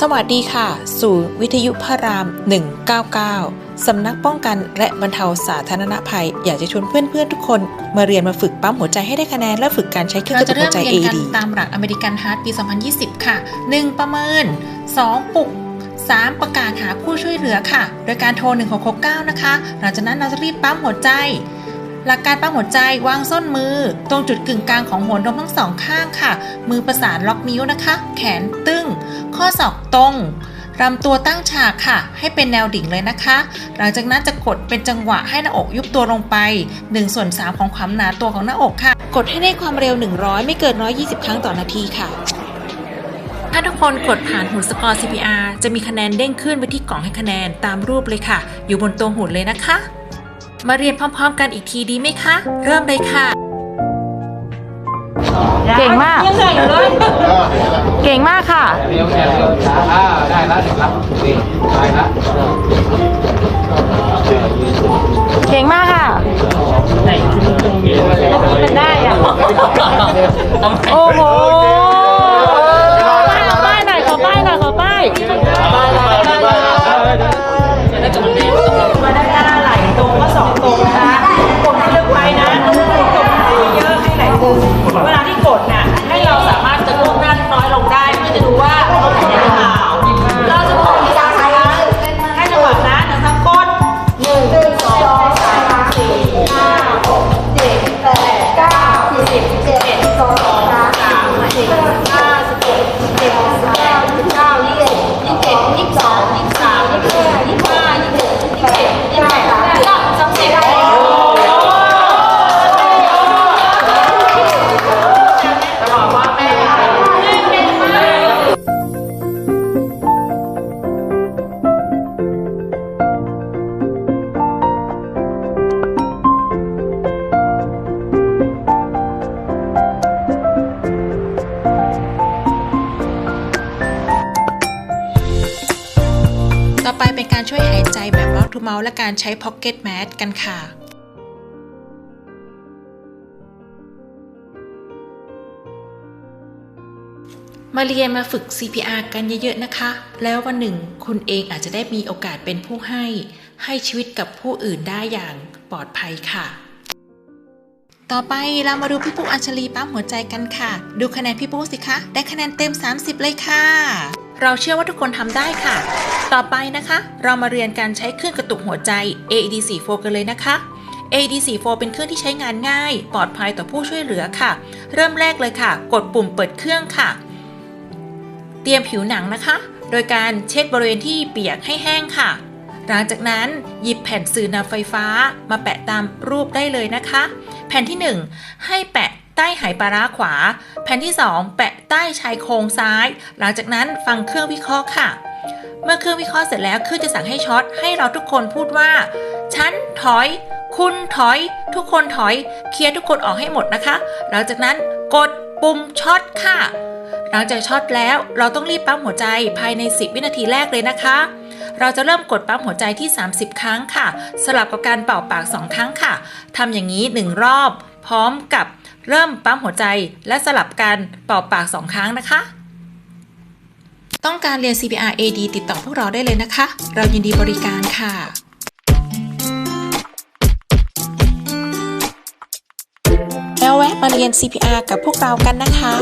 สวัสดีค่ะศูนย์วิทยุพระราม 199 สำนักป้องกันและบรรเทาสาธารณภัย อยากจะชวนเพื่อนๆ ทุกคน มาเรียนมาฝึกปั๊มหัวใจให้ได้คะแนน และฝึกการใช้เครื่องเรากระจะตุ้นเริ่หัวใจมเรียนกัน AED ตามหลักอเมริกันฮาร์ดปี 2020 ค่ะ 1. ประเมิน 2. ปลุก 3. ประกาศหาผู้ช่วยเหลือค่ะ โดยการโทร 1669 นะคะ หลังจากนั้นเราจะรีบปั๊มหัวใจ หลักการปั๊มหัวใจวางส้นมือ ตรงจุดกึ่งกลางของหัวนมทั้งสองข้างค่ะ มือประสานล็อกนิ้วนะคะ แขนตึง ข้อศอกตรงลำตัวตั้งฉากค่ะ ให้เป็นแนวดิ่งเลยนะคะ หลังจากนั้นจะกดเป็นจังหวะให้หน้าอกยุบตัวลงไป1ส่วน3ของความหนาตัวของหน้าอกค่ะ กดให้ได้ความเร็ว 100 ไม่เกิน 120 ครั้งต่อนาทีค่ะ ถ้าทุกคนกดผ่านหุ่นสกอร์ CPR จะมีคะแนนเด้งขึ้นไปที่กล่องให้คะแนนตามรูปเลยค่ะ อยู่บนตัวหุ่นเลยนะคะ มาเรียนพร้อม ๆ กันอีกทีดีไหมคะ เริ่มเลยค่ะ เก่งมากเก่งมากค่ะเลี้ยวแขนเลี้ยวขาอ่าได้แล้วเดี๋ยวครับนี่ได้แล้วเก่งมากค่ะมันได้อะ โอ้โห ไปเป็นการช่วยหายใจแบบ mouth to mouth และการใช้ pocket mask กันค่ะมาเรียนมาฝึก CPR กันเยอะๆนะคะ แล้ววันหนึ่งคุณเองอาจจะได้มีโอกาสเป็นผู้ให้ ให้ชีวิตกับผู้อื่นได้อย่างปลอดภัยค่ะ ต่อไปเรามาดูพี่ปุ๊กอัญชลีปั๊มหัวใจกันค่ะ ดูคะแนนพี่ปุ๊กสิคะ ได้คะแนนเต็ม 30 เลยค่ะ เราเชื่อว่าทุกคนทำได้ค่ะ ต่อไปนะคะ เรามาเรียนการใช้เครื่องกระตุกหัวใจ AED44 กันเลยนะคะ AED44 เป็นเครื่องที่ใช้งานง่าย ปลอดภัยต่อผู้ช่วยเหลือค่ะ เริ่มแรกเลยค่ะ กดปุ่มเปิดเครื่องค่ะ เตรียมผิวหนังนะคะ โดยการเช็ดบริเวณที่เปียกให้แห้งค่ะ หลังจากนั้นหยิบแผ่นสื่อนำไฟฟ้า มาแปะตามรูปได้เลยนะคะ แผ่นที่ 1 ให้แปะ ใต้ไหปลาร้าขวา แผ่นที่ 2 แปะใต้ชายโครงซ้าย หลังจากนั้นฟังเครื่องวิเคราะห์ค่ะ เมื่อเครื่องวิเคราะห์เสร็จแล้วเครื่องจะสั่งให้ช็อตให้เราทุกคนพูดว่า ฉันถอย คุณถอย ทุกคนถอย เคลียร์ทุกคนออกให้หมดนะคะ หลังจากนั้นกดปุ่มช็อตค่ะ หลังจากช็อตแล้วเราต้องรีบปั๊มหัวใจภายใน 10 วินาทีแรกเลยนะคะ เราจะเริ่มกดปั๊มหัวใจที่ 30 ครั้งค่ะ สลับกับการเป่าปาก 2 ครั้งค่ะทำอย่างนี้ 1 รอบ พร้อมกับ เริ่มปั๊มหัวใจและสลับกันเป่าปากสองครั้งนะคะ ต้องการเรียน CPR AD ติดต่อพวกเราได้เลยนะคะ เรายินดีบริการค่ะแล้วแวะมาเรียน CPR กับพวกเรากันนะคะ